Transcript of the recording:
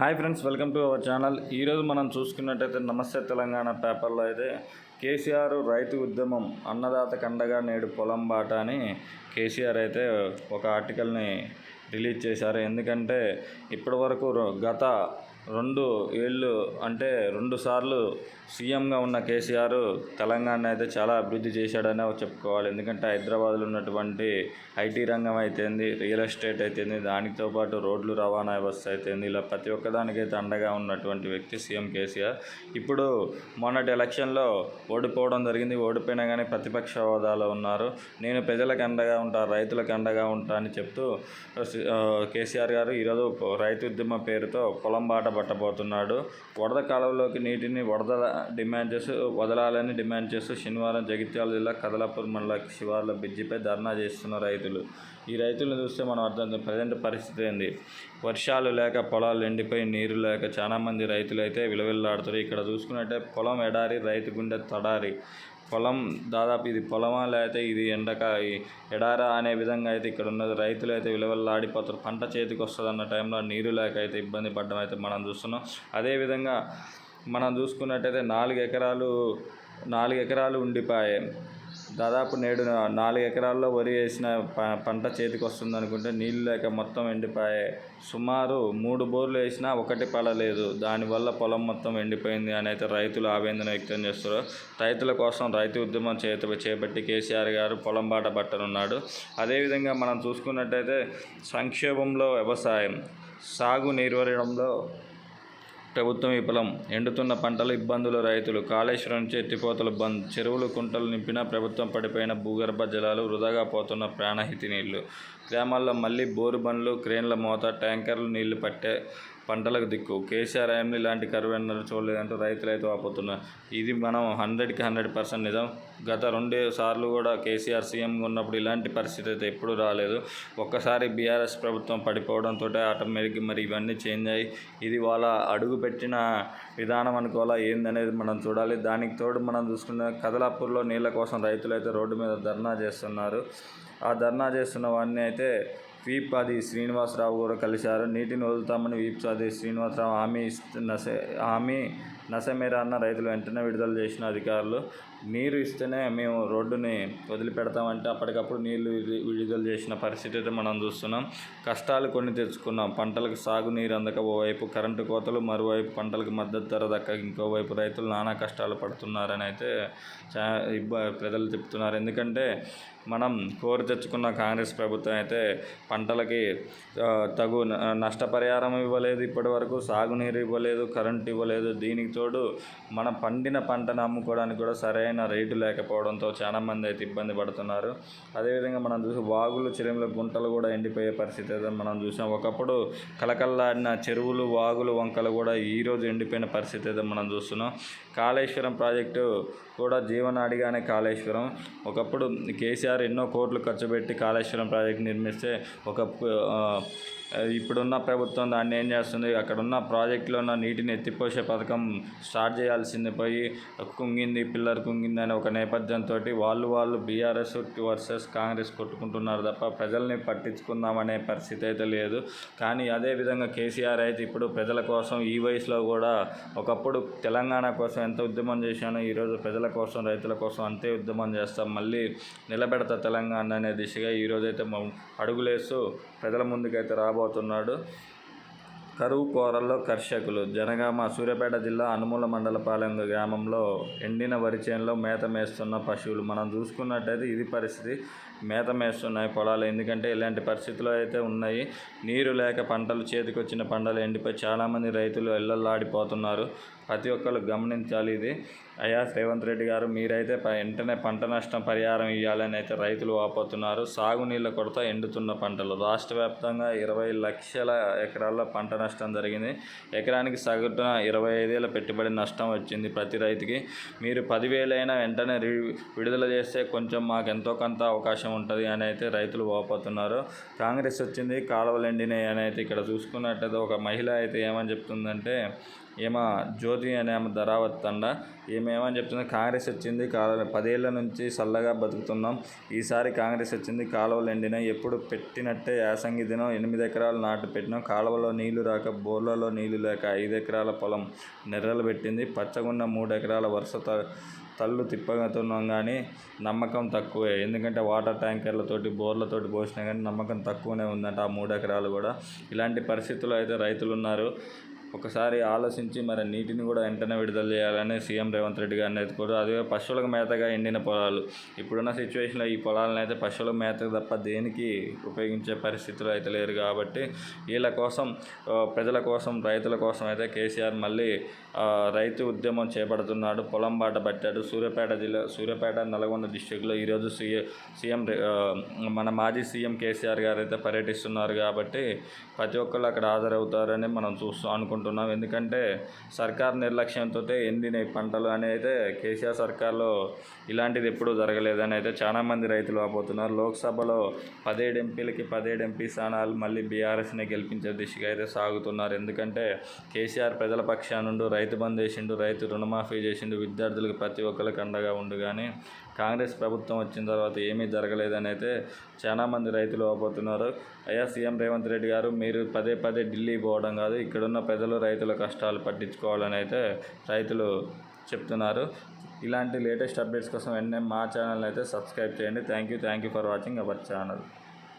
Hi friends welcome to our channel. ఈరోజు మనం చూసుకున్నట్టయితే నమస్తే తెలంగాణ పేపర్లో అయితే కేసీఆర్ రైతు ఉద్యమం అన్నదాత కండగా నేడు పొలం బాట అని కేసీఆర్ అయితే ఒక ఆర్టికల్ని రిలీజ్ చేశారు. ఎందుకంటే ఇప్పటివరకు రొ- గత రెండు ఏళ్ళు అంటే రెండు సార్లు సీఎంగా ఉన్న కేసీఆర్ తెలంగాణ అయితే చాలా అభివృద్ధి చేశాడనే చెప్పుకోవాలి. ఎందుకంటే హైదరాబాద్లో ఉన్నటువంటి ఐటీ రంగం అయితేంది రియల్ ఎస్టేట్ అయితేంది దానితో పాటు రోడ్లు రవాణా వ్యవస్థ అయితేంది ఇలా ప్రతి ఒక్కదానికైతే అండగా ఉన్నటువంటి వ్యక్తి సీఎం కేసీఆర్. ఇప్పుడు మొన్నటి ఎలక్షన్లో ఓడిపోవడం జరిగింది. ఓడిపోయినా కానీ ప్రతిపక్ష హోదాలో ఉన్నారు. నేను ప్రజలకు అండగా ఉంటా రైతులకు అండగా ఉంటా అని చెప్తూ కేసీఆర్ గారు ఈరోజు రైతు ఉద్యమ పేరుతో పొలం బాట పట్టబోతున్నాడు. వరద కాలువలోకి నీటిని వరద డిమాండ్ చేస్తూ వదలాలని డిమాండ్ చేస్తూ శనివారం జగిత్యాల జిల్లా కదలాపూర్ మండల శివార్ల బ్రిడ్జిపై ధర్నా చేస్తున్న రైతులు. ఈ రైతులను చూస్తే మనం అర్థం ప్రజెంట్ పరిస్థితి ఏంది? వర్షాలు లేక పొలాలు ఎండిపోయి నీరు లేక చాలామంది రైతులు అయితే విలవిల్లాడుతారు ఇక్కడ చూసుకున్నట్టే పొలం ఎడారి రైతు గుండె తడారి. పొలం దాదాపు ఇది పొలమా లేకపోతే ఇది ఎండక ఎడారా అనే విధంగా అయితే ఇక్కడ ఉన్నది. రైతులు అయితే విలువలాడిపోతారు పంట చేతికి వస్తుంది అన్న టైంలో నీరు లేక అయితే ఇబ్బంది పడడం అయితే మనం చూస్తున్నాం. అదేవిధంగా మనం చూసుకున్నట్టయితే నాలుగు ఎకరాలు నాలుగు ఎకరాలు ఉండిపోయాయి. దాదాపు నేడు నాలుగు ఎకరాల్లో వరి వేసిన ప- పంట చేతికి వస్తుంది అనుకుంటే నీళ్ళు లేక మొత్తం ఎండిపోయాయి సుమారు మూడు బోర్లు వేసినా ఒకటి పడలేదు. దానివల్ల పొలం మొత్తం ఎండిపోయింది అని అయితే రైతులు ఆవేదన వ్యక్తం చేస్తారు రైతుల కోసం రైతు ఉద్యమం చేత చేపట్టి కేసీఆర్ గారు పొలం బాట పట్టనున్నాడు. అదేవిధంగా మనం చూసుకున్నట్టయితే సంక్షేమంలో వ్యవసాయం సాగు నిర్వహణలో ప్రభుత్వం విఫలం ఎండుతున్న పంటలు ఇబ్బందులు రైతులు కాళేశ్వరం నుంచి ఎత్తిపోతలు బంద్ చెరువులు కుంటలు నింపిన ప్రభుత్వం పడిపోయిన భూగర్భ జలాలు వృధాగా పోతున్న ప్రాణహితి నీళ్ళు. గ్రామాల్లో మళ్ళీ బోరు బండ్లు క్రేన్ల మోత ట్యాంకర్లు నీళ్ళు పట్టే పంటలకు దిక్కు. కేసీఆర్ హయాంలో ఇలాంటి కరువు ఎన్నడూ చూడలేదంటూ రైతులు అయితే వాపోతున్నారు. ఇది మనం హండ్రెడ్కి హండ్రెడ్ పర్సెంట్ నిజం. గత రెండు సార్లు కూడా కేసీఆర్ సీఎంగా ఉన్నప్పుడు ఇలాంటి పరిస్థితి అయితే ఎప్పుడూ రాలేదు. ఒక్కసారి బీఆర్ఎస్ ప్రభుత్వం పడిపోవడంతో ఆటోమేటిక్గా మరి ఇవన్నీ చేంజ్ అయ్యి ఇది వాళ్ళ అడుగు పెట్టిన విధానం అనుకోవాలా? ఏందనేది మనం చూడాలి. దానికి తోడు మనం చూసుకున్న కదలాపూర్లో నీళ్ళ కోసం రైతులు అయితే రోడ్డు మీద ధర్నా చేస్తున్నారు. ఆ ధర్నా చేస్తున్న వాడిని అయితే వీప్ అది శ్రీనివాసరావు కూడా కలిశారు. నీటిని వదులుతామని వీప్ అది శ్రీనివాసరావు హామీ ఇస్తున్న హామీ నసమేరా అన్న రైతులు వెంటనే విడుదల చేసిన అధికారులు నీరు ఇస్తేనే మేము రోడ్డుని వదిలిపెడతామంటే అప్పటికప్పుడు నీళ్ళు విడి- విడుదల చేసిన పరిస్థితి అయితే మనం చూస్తున్నాం. కష్టాలు కొన్ని తెచ్చుకున్నాం. పంటలకు సాగు నీరు అందక ఓవైపు కరెంటు కోతలు మరోవైపు పంటలకు మద్దతు ధర దక్క ఇంకోవైపు రైతులు నానా కష్టాలు పడుతున్నారని అయితే చా ఇబ్బ ప్రజలు చెప్తున్నారు. ఎందుకంటే మనం కోరి తెచ్చుకున్న కాంగ్రెస్ ప్రభుత్వం అయితే పంటలకి తగు నష్టపరిహారం ఇవ్వలేదు ఇప్పటి వరకు సాగునీరు ఇవ్వలేదు కరెంటు ఇవ్వలేదు. దీనికి తోడు మనం పండిన పంటను అమ్ముకోవడానికి కూడా సరైన రేటు లేకపోవడంతో చాలామంది అయితే ఇబ్బంది పడుతున్నారు. అదేవిధంగా మనం చూసి వాగులు చెరువుల గుంటలు కూడా ఎండిపోయే పరిస్థితి అయితే మనం చూసాం. ఒకప్పుడు కలకల్లాడిన చెరువులు వాగులు వంకలు కూడా ఈరోజు ఎండిపోయిన పరిస్థితి అయితే మనం చూస్తున్నాం. కాళేశ్వరం ప్రాజెక్టు కూడా జీవనాడిగానే కాళేశ్వరం. ఒకప్పుడు కేసీఆర్ ఎన్నో కోట్లు ఖర్చు పెట్టి కాళేశ్వరం ప్రాజెక్ట్ నిర్మిస్తే ఒక ఇప్పుడున్న ప్రభుత్వం దాన్ని ఏం చేస్తుంది? అక్కడ ఉన్న ప్రాజెక్టులో ఉన్న నీటిని ఎత్తిపోసే పథకం స్టార్ట్ చేయాల్సింది పోయి కుంగింది పిల్లర్ కుంగింది అనే ఒక నేపథ్యంతో వాళ్ళు వాళ్ళు బీఆర్ఎస్ వర్సెస్ కాంగ్రెస్ కొట్టుకుంటున్నారు తప్ప ప్రజల్ని పట్టించుకుందామనే పరిస్థితి అయితే లేదు. కానీ అదే విధంగా కేసీఆర్ అయితే ఇప్పుడు ప్రజల కోసం ఈ వయసులో కూడా ఒకప్పుడు తెలంగాణ కోసం ఎంత ఉద్యమం చేశానో ఈరోజు ప్రజల కోసం రైతుల కోసం అంతే ఉద్యమం చేస్తాం. మళ్ళీ నిలబెడతా తెలంగాణ అనే దిశగా ఈరోజైతే అడుగులేస్తూ ప్రజల ముందుకైతే రాబోతున్నాడు. కరువు కోరల్లో కర్షకులు. జనగామ సూర్యాపేట జిల్లా అనుమూల మండలపాలెం గ్రామంలో ఎండిన వరి చేనులో మేత మేస్తున్న పశువులు. మనం చూసుకున్నట్టయితే ఇది పరిస్థితి. మేత మేస్తున్నాయి పొలాలు. ఎందుకంటే ఇలాంటి పరిస్థితులు అయితే ఉన్నాయి. నీరు లేక పంటలు చేతికొచ్చిన పంటలు ఎండిపోయి చాలామంది రైతులు ఇళ్ళల్లాడిపోతున్నారు. ప్రతి ఒక్కరు గమనించాలి ఇది. అయ్యా రేవంత్ రెడ్డి గారు మీరైతే వెంటనే పంట నష్టం పరిహారం ఇవ్వాలని అయితే రైతులు వాపోతున్నారు. సాగునీళ్ళ కొరత ఎండుతున్న పంటలు. రాష్ట్ర వ్యాప్తంగా ఇరవై లక్షల ఎకరాల్లో పంట నష్టం జరిగింది. ఎకరానికి సగటున ఇరవై ఐదేళ్ళ పెట్టుబడి నష్టం వచ్చింది ప్రతి రైతుకి. మీరు పదివేలైనా వెంటనే రి- విడుదల చేస్తే కొంచెం మాకు ఎంతో కొంత అవకాశం అవకాశం ఉంటుంది అని అయితే రైతులు వాపోతున్నారు. కాంగ్రెస్ వచ్చింది కాలువలు ఎండినాయి అని అయితే ఇక్కడ చూసుకున్నట్టయితే ఒక మహిళ అయితే ఏమని చెప్తుందంటే ఈమె జ్యోతి అనే ఆమె ధరావత్ తండ ఈమె ఏమని చెప్తుంది? కాంగ్రెస్ వచ్చింది కాలువ పదేళ్ళ నుంచి చల్లగా బతుకుతున్నాం. ఈసారి కాంగ్రెస్ వచ్చింది కాలువలు ఎండినాయి. ఎప్పుడు పెట్టినట్టే యాసంగి దినం. ఎనిమిది ఎకరాలు నాటు పెట్టినాం. కాలువలో నీళ్ళు రాక బోర్లలో నీళ్ళు లేక ఐదు ఎకరాల పొలం నెర్రలు పెట్టింది. పచ్చగున్న మూడు ఎకరాల వరుస త- తల్లు తిప్పగతున్నాం కానీ నమ్మకం తక్కువే. ఎందుకంటే వాటర్ ట్యాంకర్లతోటి బోర్లతోటి పోసినా కానీ నమ్మకం తక్కువనే ఉందంట ఆ మూడు ఎకరాలు కూడా. ఇలాంటి పరిస్థితుల్లో అయితే రైతులు ఉన్నారు ఒకసారి ఆలోచించి మరి నీటిని కూడా వెంటనే విడుదల చేయాలని సీఎం రేవంత్ రెడ్డి గారిని అయితే కూడా అదే పశువులకు మేతగా ఎండిన పొలాలు. ఇప్పుడున్న సిచ్యువేషన్లో ఈ పొలాలను అయితే పశువుల మేత తప్ప దేనికి ఉపయోగించే పరిస్థితులు అయితే లేరు కాబట్టి వీళ్ళ కోసం ప్రజల కోసం రైతుల కోసం అయితే కేసీఆర్ మళ్ళీ రైతు ఉద్యమం చేపడుతున్నాడు. పొలం బాట పట్టాడు. సూర్యాపేట జిల్లా సూర్యాపేట నల్గొండ డిస్టిక్లో ఈరోజు సీఎం సీఎం మన మాజీ సీఎం కేసీఆర్ గారు అయితే పర్యటిస్తున్నారు కాబట్టి ప్రతి ఒక్కళ్ళు అక్కడ హాజరవుతారని మనం చూస్తూ అనుకుంటున్నాం. ఎందుకంటే సర్కార్ నిర్లక్ష్యంతో ఎండిన పంటలు అని అయితే కేసీఆర్ సర్కార్లో ఇలాంటిది ఎప్పుడూ జరగలేదని అయితే చాలామంది రైతులు వాపోతున్నారు లోక్సభలో పదిహేడు ఎంపీలకి పదిహేడు ఎంపీ స్థానాలు మళ్ళీ బీఆర్ఎస్ని గెలిపించే దిశగా అయితే సాగుతున్నారు. ఎందుకంటే కేసీఆర్ ప్రజల పక్షానుండు రైతు బంద్ చేసిండు రైతు రుణమాఫీ చేసిండు విద్యార్థులకు ప్రతి ఒక్కరికి అండగా ఉండు కానీ కాంగ్రెస్ ప్రభుత్వం వచ్చిన తర్వాత ఏమీ జరగలేదని అయితే చాలామంది రైతులు అవబోతున్నారు అయ్యా సీఎం రేవంత్ రెడ్డి గారు మీరు పదే పదే ఢిల్లీ పోవడం కాదు ఇక్కడున్న ప్రజల రైతుల కష్టాలు పట్టించుకోవాలని అయితే రైతులు చెప్తున్నారు. ఇలాంటి లేటెస్ట్ అప్డేట్స్ కోసం వెంటనే మా ఛానల్ అయితే సబ్స్క్రైబ్ చేయండి. Thank you thank you for watching our channel.